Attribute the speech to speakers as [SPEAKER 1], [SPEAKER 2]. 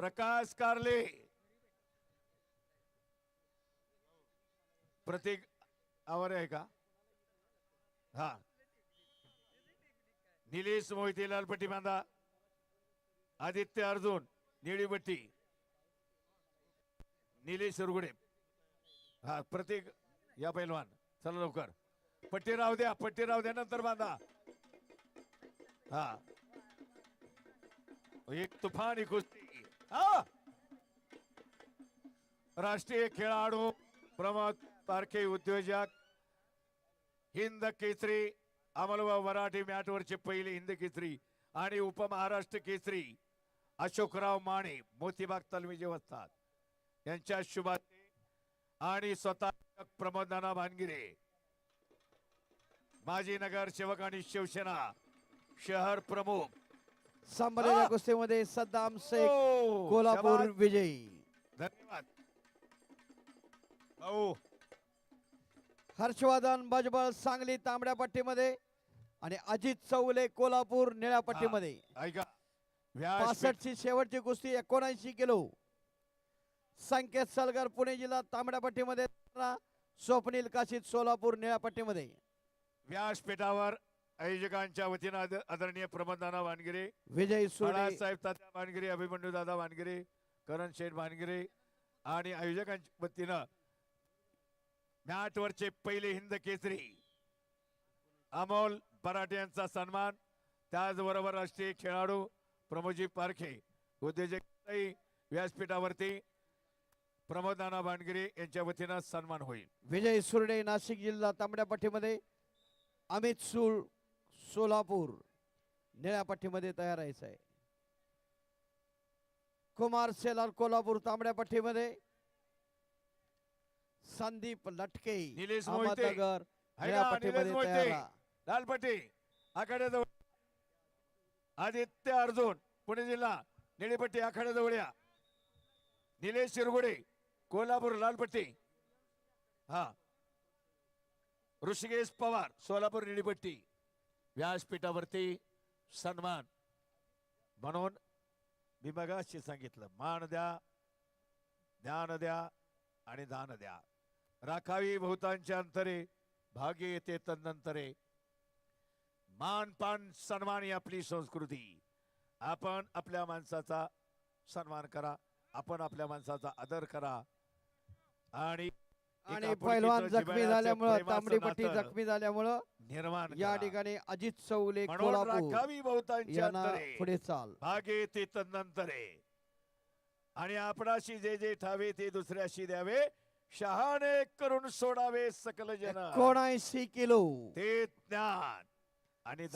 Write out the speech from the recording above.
[SPEAKER 1] प्रकाश कारले. प्रतीक आवारे आहे का? हा. निलेश मोहिते लालपट्टी बांधा. आदित्य अर्जुन निळीपट्टी निलेश रुगडे. हा प्रतीक या पैलवान. चला लवकर. पट्टी राहू द्या पट्टी राहू द्या नंतर बांधा. हा. एक तुफानी कुस्ती. राष्ट्रीय खेळाडू प्रमोद तारखे उद्योजक हिंद केसरी अमलवा मराठी मॅटवरचे पहिले हिंद केसरी आणि उपमहाराष्ट्र केसरी अशोकराव माने मोतीबाग तालमीचे वसतात. यांच्या शुभाते आणि स्वतः प्रमोद नाना भानगिरे. माजी नगर सेवक आणि शिवसेना शहर प्रमुख
[SPEAKER 2] संपलेल्या
[SPEAKER 1] हा.
[SPEAKER 2] कुस्तीमध्ये सद्दाम शेख कोल्हापूर. विजयी.
[SPEAKER 1] धन्यवाद. भाऊ.
[SPEAKER 2] हर्षवर्धन भजबळ सांगली तांबड्या पट्टीमध्ये आणि अजित चौले कोल्हापूर निळ्या पट्टीमध्ये.
[SPEAKER 1] ऐका.
[SPEAKER 2] पासष्ट ची शेवटची कुस्ती एकोणऐंशी किलो. संकेत सलगर पुणे जिल्हा तांबड्या पट्टीमध्ये. स्वप्नील काशीद सोलापूर निळ्या पट्टीमध्ये.
[SPEAKER 1] व्यासपीठावर आयोजकांच्या वतीनं आद- आदरणीय प्रबंधाना वानगिरे
[SPEAKER 2] विजय
[SPEAKER 1] बाळासाहेब तात्या वानगिरे अभिमन्यू दादा वानगिरे करण शेठ वानगिरे आणि आयोजकांच्या वतीनं मॅटवरचे पहिले हिंद केसरी अमोल पराठे यांचा सन्मान त्याचबरोबर राष्ट्रीय खेळाडू प्रमोदजी पारखे उद्योजक व्यासपीठावरती प्रमोद नाना वानगिरे यांच्या वतीनं सन्मान होईल.
[SPEAKER 2] विजय सुरडे नाशिक जिल्हा तांबड्या पट्टीमध्ये अमित सूळ सोलापूर निळ्या पट्टीमध्ये तयार राहायचं आहे. कुमार सेलार कोल्हापूर तांबड्या पट्टीमध्ये. संदीप लटके
[SPEAKER 1] निलेश मोहिते.
[SPEAKER 2] अहमदनगर निळ्या
[SPEAKER 1] का?
[SPEAKER 2] पट्टीमध्ये
[SPEAKER 1] निलेश
[SPEAKER 2] तयार.
[SPEAKER 1] लालपट्टी आखाड्याजवळ. आदित्य अर्जुन पुणे जिल्हा निळीपट्टी आखाड्याजवळ या. निलेश शिरगुडे कोल्हापूर लालपट्टी. हा. ऋषिकेश पवार सोलापूर निळीपट्टी. व्यासपीठावरती सन्मान. म्हणून मी मगाशी सांगितलं मान द्या ज्ञान द्या आणि दान द्या. राखावी बहुतांच्या अंतरे भाग्य येते तदनंतरे. मान पान सन्मान ही आपली संस्कृती. आपण आपल्या माणसाचा सन्मान करा आपण आपल्या माणसाचा आदर करा. आणि
[SPEAKER 2] आणि पैलवान जखमी झाल्यामुळं तांबडी पट्टी जखमी झाल्यामुळं
[SPEAKER 1] निर्माण
[SPEAKER 2] या. ठिकाणी अजित कोल्हापूर
[SPEAKER 1] राखावी बहुतांच्या
[SPEAKER 2] पुढे चाल.
[SPEAKER 1] भागे ते तदनंतरे आणि आपणाशी जे जे ठावे ते दुसऱ्याशी द्यावे. शहाणे करून सोडावे सकल जन.
[SPEAKER 2] एकोणऐंशी किलो.
[SPEAKER 1] ते ज्ञान. आणि